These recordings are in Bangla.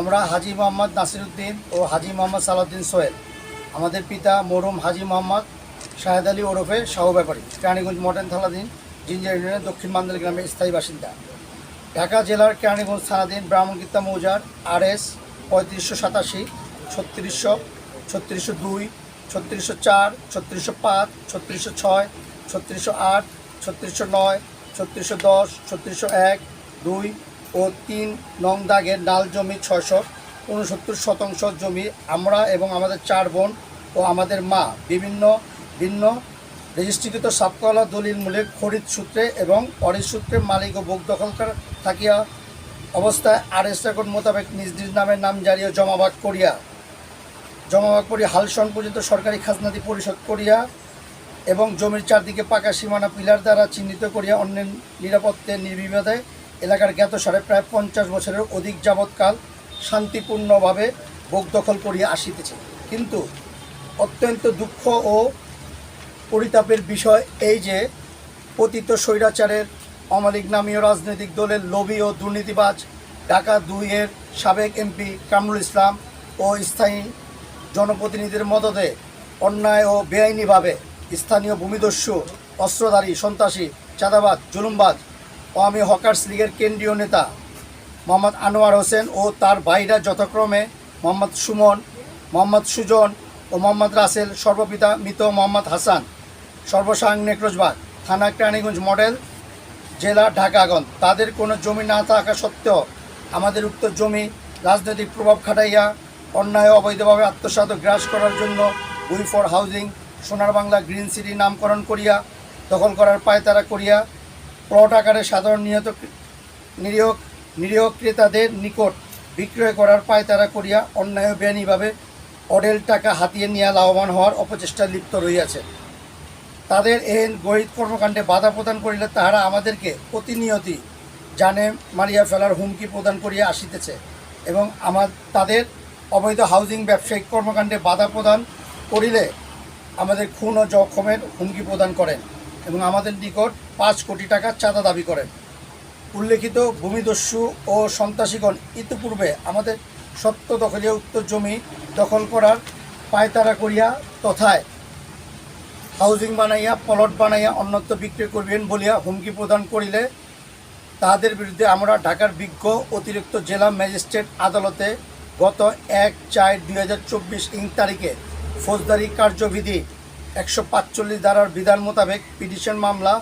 আমরা হাজি মোহাম্মদ নাসিরুদ্দিন ও হাজি মোহাম্মদ সালাউদ্দিন সোহেল। আমাদের পিতা মরুম হাজি মোহাম্মদ শাহেদ আলী ওরফে শাহ ব্যাপারী, কেরানীগঞ্জ মডার্ন থানাধীন জিঞ্জার ইউনিয়নের দক্ষিণ মান্দাল গ্রামের স্থায়ী বাসিন্দা। ঢাকা জেলার কেরানীগঞ্জ থানাধীন ব্রাহ্মণগীতা মৌজার আর এস পঁয়ত্রিশশো সাতাশি, ছত্রিশশো ছত্রিশশো দুই, ছত্রিশশো চার, ছত্রিশশো পাঁচ, ছত্রিশশো ছয়, ছত্রিশশো আট, ছত্রিশশো নয়, ছত্রিশশো দশ, ছত্রিশশো এক, দুই ও তিন নং দাগের ডাল জমি ছয়শো উনসত্তর শতাংশ জমি আমরা এবং আমাদের চার বোন ও আমাদের মা বিভিন্ন ভিন্ন রেজিস্ট্রিকৃত সাবকলা দলিল মূলের খরিদ সূত্রে এবং অরিজ সূত্রে মালিক ও ভোগ দখলকার থাকিয়া অবস্থায় আর এস রেকর্ড মোতাবেক নিজ নিজ নামের নাম জারি ও জমাভাগ করিয়া জমাভাগ করিয়া হালসন পর্যন্ত সরকারি খাজনাদি পরিশোধ করিয়া এবং জমির চারদিকে পাকা সীমানা পিলার দ্বারা চিহ্নিত করিয়া অন্যের নিরাপত্তে নির্বিবাদে এলাকার জ্ঞাত জ্ঞাতসারে প্রায় পঞ্চাশ বছরের অধিক যাবৎকাল শান্তিপূর্ণভাবে ভোগ দখল করিয়া আসিতেছে। কিন্তু অত্যন্ত দুঃখ ও পরিতাপের বিষয় এই যে, পতিত স্বৈরাচারের অমালিক নামীয় রাজনৈতিক দলের লোভী ও দুর্নীতিবাজ ঢাকা দুইয়ের সাবেক এমপি কামরুল ইসলাম ও স্থায়ী জনপ্রতিনিধির মদতে অন্যায় ও বেআইনিভাবে স্থানীয় ভূমিদস্যু, অস্ত্রধারী, সন্ত্রাসী, চাঁদাবাজ, জুলুমবাজ ও আমি হকার্স লীগের কেন্দ্রীয় নেতা মোহাম্মদ আনোয়ার হোসেন ও তার ভাইরা যথাক্রমে মোহাম্মদ সুমন, মোহাম্মদ সুজন ও মোহাম্মদ রাসেল, সর্বপিতা মৃত মোহাম্মদ হাসান, সর্বসাং নেকরোজবাগ থানা কেরানীগঞ্জ মডেল, জেলা ঢাকাগঞ্জ তাদের কোনো জমি না থাকা সত্ত্বেও আমাদের উক্ত জমি রাজনৈতিক প্রভাব খাটাইয়া অন্যায় অবৈধভাবে আত্মসাত গ্রাস করার জন্য উই ফর হাউজিং, সোনার বাংলা গ্রিন সিটি নামকরণ করিয়া, দখল করার পায়তারা করিয়া প্লট আকারে সাধারণ নিহত নিরীহ নিরীহ ক্রেতাদের নিকট বিক্রয় করার পায়তারা করিয়া অন্যায় বেআইনিভাবে অডেল টাকা হাতিয়ে নিয়ে লাভবান হওয়ার অপচেষ্টায় লিপ্ত রইয়াছে তাদের এহেন গরিব কর্মকাণ্ডে বাধা প্রদান করিলে তাহারা আমাদেরকে প্রতিনিয়তি জানে মারিয়া ফেলার হুমকি প্রদান করিয়া আসিতেছে এবং আমার তাদের অবৈধ হাউজিং ব্যবসায়িক কর্মকাণ্ডে বাধা প্রদান করিলে আমাদের খুন ও জখমের হুমকি প্রদান করেন। এবং আমাদের নিকট পাঁচ কোটি টাকা চাঁদা দাবি করেন। উল্লেখিত ভূমিদস্যু ও সন্ত্রাসীগণ ইতিপূর্বে আমাদের সত্য দখলীয় উক্ত জমি দখল করার পায়তারা করিয়া তথায় হাউজিং বানাইয়া, প্লট বানাইয়া অন্যত্র বিক্রি করবেন বলিয়া হুমকি প্রদান করিলে তাহাদের বিরুদ্ধে আমরা ঢাকার বিজ্ঞ অতিরিক্ত জেলা ম্যাজিস্ট্রেট আদালতে গত এক চার দুই হাজার চব্বিশ ইং তারিখে ফৌজদারি কার্যবিধি একশো পাঁচচল্লিশ ধারার বিধান মোতাবেক পিটিশন মামলা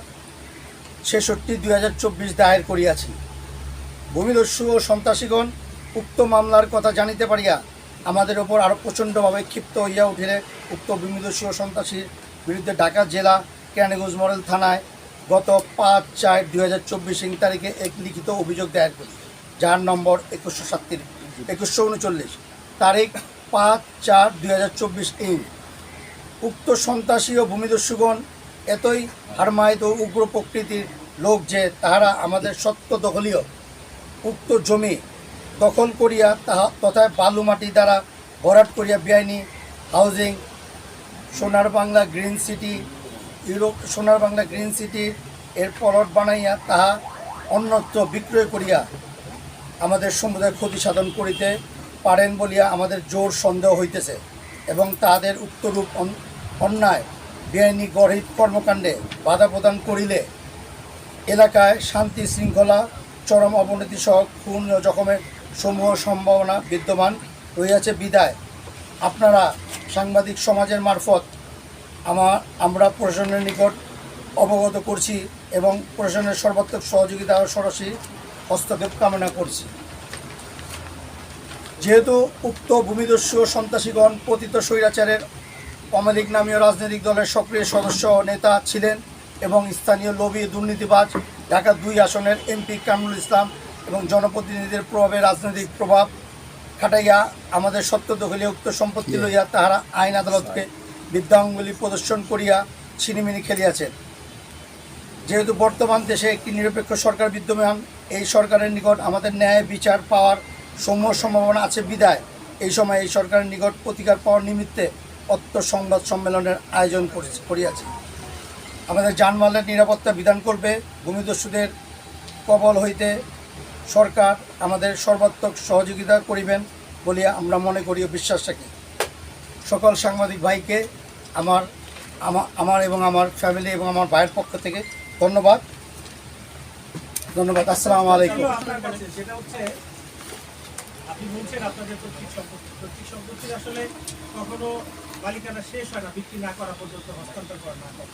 ছেষট্টি দুই হাজার চব্বিশ দায়ের করিয়াছি। ভূমিদস্যু ও সন্ত্রাসীগণ উক্ত মামলার কথা জানিতে পারিয়া আমাদের ওপর আরও প্রচণ্ডভাবে ক্ষিপ্ত হইয়া উঠিলে উক্ত ভূমিদস্যু ও সন্ত্রাসীর বিরুদ্ধে ঢাকা জেলা কেরানীগঞ্জ মডেল থানায় গত পাঁচ চার দুই হাজার চব্বিশ ইং তারিখে এক লিখিত অভিযোগ দায়ের করি, যার নম্বর একুশশো সাতত্রিশ, একুশশো উনচল্লিশ, তারিখ পাঁচ চার দুই হাজার চব্বিশ ইং। উক্ত সন্ত্রাসী ও ভূমিদস্যুগণ এতই হারমায়িত ও উগ্র প্রকৃতির লোক যে তাহারা আমাদের সত্য দখলীয় উক্ত জমি দখল করিয়া তাহা তথা বালু মাটি দ্বারা ভরাট করিয়া বেআইনি হাউজিং, সোনার Bangla green city, Europe, Sonar Bangla green city এর পলট বানাইয়া তাহা অন্যত্র বিক্রয় করিয়া আমাদের সমুদায় ক্ষতি সাধন করিতে পারেন বলিয়া আমাদের জোর সন্দেহ হইতেছে এবং তাহাদের উক্তরূপ অন্যায়, বেআইনি গরিব কর্মকাণ্ডে বাধা প্রদান করিলে এলাকায় শান্তি শৃঙ্খলা, চরম অবনতি সহ খুন ও জখমের সমূহ সম্ভাবনা বিদ্যমান রইয়াছে বিদায়। আপনারা সাংবাদিক সমাজের মারফত আমার, আমরা প্রশাসনের নিকট অবগত করছি এবং প্রশাসনের সর্বাত্মক সহযোগিতা ও সরাসরি হস্তক্ষেপ কামনা করছি। যেহেতু উক্ত ভূমিদস্যু সন্ত্রাসীগণ পতিত স্বৈরাচারের অমালিক নামীয় রাজনৈতিক দলের সক্রিয় সদস্য নেতা ছিলেন এবং স্থানীয় লবি দুর্নীতিবাজ ঢাকা দুই আসনের এমপি কামরুল ইসলাম এবং জনপ্রতিনিধিদের প্রভাবে রাজনৈতিক প্রভাব খাটাইয়া আমাদের সত্য দখলীয় উক্ত সম্পত্তি লইয়া তাহারা আইন আদালতকে বিদ্যাঙ্গুলি প্রদর্শন করিয়া ছিনিমিনি খেলিয়াছেন। যেহেতু বর্তমান দেশে একটি নিরপেক্ষ সরকার বিদ্যমান এই সরকারের নিকট আমাদের ন্যায় বিচার পাওয়ার সমূহ সম্ভাবনা আছে বিদায়। এই সময় এই সরকারের নিকট প্রতিকার পাওয়ার নিমিত্তে অত্য সংবাদ সম্মেলনের আয়োজন করিয়াছি। আমাদের জানমালের নিরাপত্তা বিধান করবে, ভূমিদস্যুদের কবল হইতে সরকার আমাদের সর্বাত্মক সহযোগিতা করিবেন বলিয়া আমরা মনে করি ও বিশ্বাস রাখি। সকল সাংবাদিক ভাইকে আমার আমার এবং আমার ফ্যামিলি এবং আমার ভাইয়ের পক্ষ থেকে ধন্যবাদ। ধন্যবাদ, আসসালামু আলাইকুম। আপনি বলছেন আপনাদের সম্পত্তি। পৈতৃক সম্পত্তি আসলে কখনো মালিকানা শেষ হয় না, বিক্রি না করা পর্যন্ত হস্তান্তর করা না করা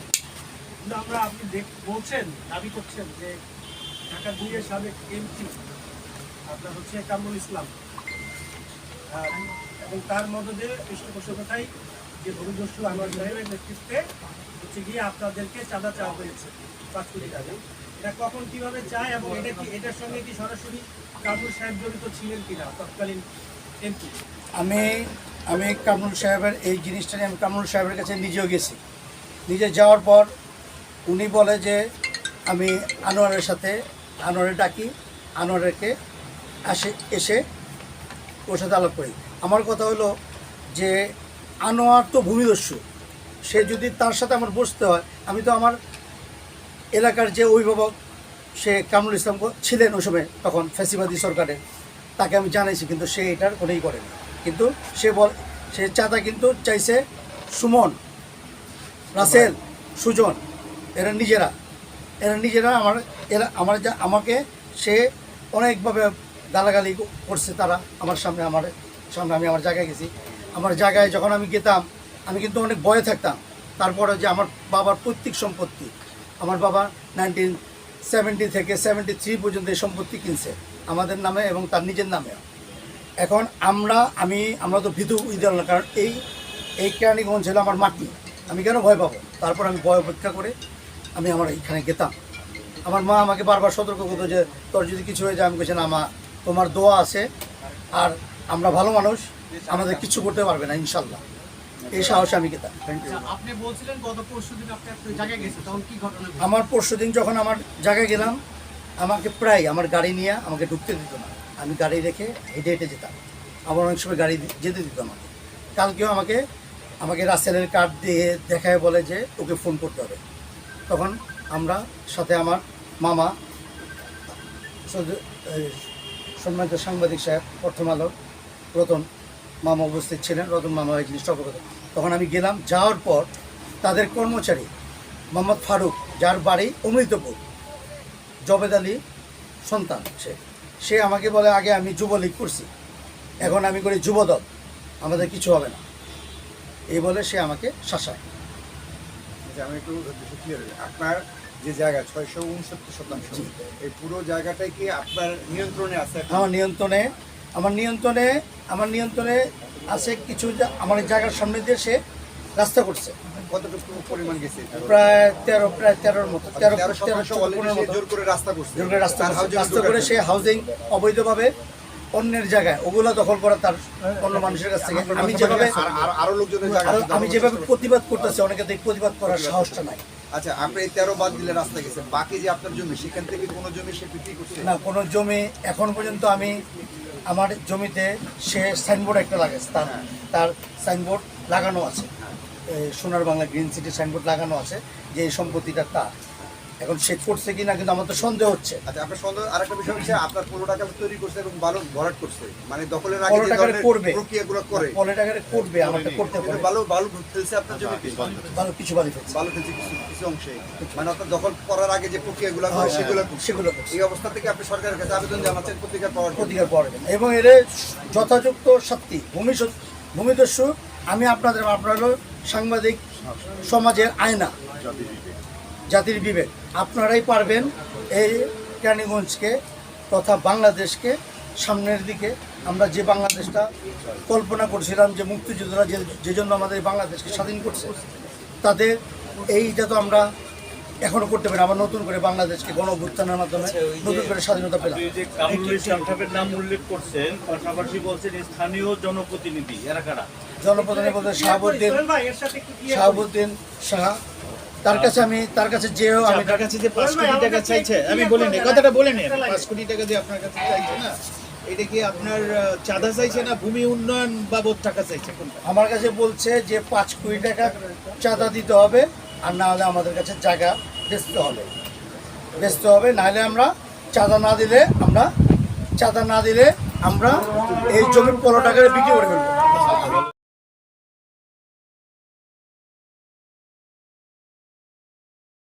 কিন্তু আমরা, আপনি বলছেন, দাবি করছেন যে ঢাকা দুইয়ের সাবেক এমপি, আপনার হচ্ছে কামরুল ইসলাম এবং তার মদদে পৃষ্ঠপোষকতায় যে ভূমিদস্যু আনোয়ার সাহেবের নেতৃত্বে হচ্ছে গিয়ে আপনাদেরকে চাঁদা চাওয়া হয়েছে পাঁচ কোটি টাকা। এটা কখন কীভাবে চায় এবং এটা কি, এটার সঙ্গে কি সরাসরি কামরুল সাহেব জড়িত ছিলেন কিনা তৎকালীন এমপি? আমি আমি কামরুল সাহেবের এই জিনিসটা আমি কামরুল সাহেবের কাছে নিজেও গেছি। নিজে যাওয়ার পর উনি বলে যে, আমি আনোয়ারের সাথে আনোয়ারে ডাকি, আনোয়ারকে আসে, এসে ওর সাথে আলাপ করি। আমার কথা হলো যে, আনোয়ার তো ভূমিদস্যু। সে যদি তার সাথে আমার বসতে হয়, আমি তো আমার এলাকার যে অভিভাবক, সে কামরুল ইসলাম ছিলেন ওই সময় তখন ফ্যাসিবাদী সরকারে, তাকে আমি জানাইছি, কিন্তু সে এটার কোনোই করেনি। কিন্তু সে বল সে চাঁদা কিন্তু চাইছে সুমন, রাসেল, সুজন। এরা নিজেরা। এরা নিজেরা আমার এরা আমার যা আমাকে সে অনেকভাবে গালাগালি করছে তারা আমার সামনে আমার সামনে আমি আমার জায়গায় গেছি। আমার জায়গায় যখন আমি গেতাম, আমি কিন্তু অনেক ভয়ে থাকতাম। তারপরে যে আমার বাবার পৈতৃক সম্পত্তি, আমার বাবা নাইনটিন সেভেন্টি থেকে সেভেন্টি থ্রি পর্যন্ত এই সম্পত্তি কিনছে, আমাদের নামে এবং তার নিজের নামে এখন আমরা আমি আমরা তো ভীতু উইদাল না কারণ এই এই কেরানীগঞ্জ ছিল আমার মাটি। আমি কেন ভয় পাবো? তারপর আমি ভয় অপেক্ষা করে আমি আমার এইখানে গেতাম। আমার মা আমাকে বারবার সতর্ক করতো যে তোর যদি কিছু হয়ে যায় আমি বলছি না মা তোমার দোয়া আছে আর আমরা ভালো মানুষ আমাদের কিছু করতে পারবে না ইনশাল্লাহ। এই সাহসে আমি গেতাম। আপনি বলছিলেন গত পরশু দিন আপনি একটা জায়গায় গেছেন তখন কি ঘটনা ঘটেছে? আমার পরশু দিন যখন আমার জায়গায় গেলাম আমাকে প্রায় আমার গাড়ি নিয়ে আমাকে ঢুকতে দিত না। আমি গাড়ি রেখে হেঁটে হেঁটে যেতাম। আবার অনেক সময় গাড়ি যেতে দিত আমাকে। কালকেও আমাকে আমাকে রাসেলের কার্ড দিয়ে দেখায় বলে যে ওকে ফোন করতে হবে। তখন আমরা সাথে আমার মামা সম্মানিত সাংবাদিক সাহেব, প্রথম আলো রতন মামা উপস্থিত ছিলেন রতন মামা এই জিনিসটা অবগত। তখন আমি গেলাম, যাওয়ার পর তাদের কর্মচারী মোহাম্মদ ফারুক, যার বাড়ি অমৃতপুর। জবেদ আলী সন্তান সে। সে আমাকে বলে আগে আমি যুবলীগ করছি। এখন আমি করি যুবদল আমাদের কিছু হবে না। এই বলে সে আমাকে শাসায়। আমি একটু ক্লিয়ার আপনার যে জায়গা ছয়শো উনসত্তর শতাংশ এই পুরো জায়গাটাই কি আপনার নিয়ন্ত্রণে আছে আমার নিয়ন্ত্রণে আমার নিয়ন্ত্রণে আমার নিয়ন্ত্রণে আছে কিছু আমার জায়গার সামনে দিয়ে সে রাস্তা করছে। কতটুকু পরিমাণ গেছে? প্রায় তেরো প্রায় তেরোর মতো তেরো তেরো তেরো শতাংশ চোদ্দ already পনেরোর সে মতো। জোর করে রাস্তা করছে। জোর করে রাস্তা রাস্তা করে সে। হাউজিং অবৈধভাবে অন্যের জায়গায় ওগুলো দখল করা তার অন্য মানুষের কাছ থেকে। আমি যেভাবে আর- আর- আরও লোকজনের জায়গা আমি যেভাবে প্রতিবাদ করতেছি অনেকে তো প্রতিবাদ করার সাহসটা নাই। আচ্ছা আপনি তেরো বাদ দিলে রাস্তা গেছে। বাকি যে আপনার জমি সেখান থেকে কোনো জমি সে বিক্রি করছে? না কোনো জমি এখন পর্যন্ত আমি আমার জমিতে সে সাইনবোর্ড একটা লাগাচ্ছে তার তার সাইনবোর্ড লাগানো আছে। এই সোনার বাংলা গ্রিন সিটি সাইনবোর্ড লাগানো আছে যে এই সম্পত্তিটা তার। এখন সে করছে কিনা কিন্তু আমার তো সন্দেহ হচ্ছে। আচ্ছা আপনার সন্দেহ আরেকটা বিষয় হচ্ছে আপনার পনেরো টাকা তৈরি করছে এবং বালু ভরাট করছে। মানে দখলের আগে পনেরো ধরনের করবে। প্রক্রিয়াগুলো করে। পলে টাকারে করবে আমাকে করতে পারে। বালু বালু ফেলছে আপনার জমিতে। ভালো কিছু বাড়ি ফেলছে। বালু ফেলছে। কিছু কিছু অংশে। মানে আপনার দখল করার আগে যে প্রক্রিয়াগুলো হয় সেগুলো সেগুলো করছে। এই অবস্থা থেকে আপনি সরকারের কাছে আবেদন জানাচ্ছেন প্রতিকার পাওয়ার প্রতিকার পাওয়া যাবে না। এবং এর যথাযুক্ত শাস্তি ভূমি ভূমিদস্যু আমি আপনাদের আপনার সাংবাদিক সমাজের আয়না। জাতির বিবেক। আপনারাই পারবেন এই কেরানীগঞ্জকে তথা বাংলাদেশকে সামনের দিকে। আমরা যে বাংলাদেশটা কল্পনা করছিলাম যে মুক্তিযোদ্ধারা যে যে জন্য আমাদের বাংলাদেশকে স্বাধীন করছে, তাদের এইটা তো আমরা এখনও করতে পারি। আবার নতুন করে বাংলাদেশকে গণ অভ্যুত্থানের মাধ্যমে নতুন করে স্বাধীনতা পেলাম। যে নাম উল্লেখ করছেন পাশাপাশি বলছেন স্থানীয় জনপ্রতিনিধি এরা কারা? জনপ্রতিনিধি বলতে শাহাবুদ্দিন। শাহাবুদ্দিন শাহ তার কাছে আমি তার কাছে যেও আমি আপনার কাছে যে পাঁচ কোটি টাকা চাইছে আমি clear বলে করে নি কথাটা বলে নি পাঁচ কোটি টাকা দিয়ে আপনার কাছে চাইছে না এটা কি আপনার চাঁদা চাইছে না ভূমি উন্নয়ন বাবদ টাকা চাইছে? আমার কাছে বলছে যে পাঁচ কোটি টাকা চাঁদা দিতে হবে। আর না হলে আমাদের কাছে জায়গা বেচতে হবে। বেচতে হবে নাহলে আমরা চাঁদা না দিলে আমরা চাঁদা না দিলে আমরা এই জমির পনেরো টাকা বিক্রি করে ফেলব।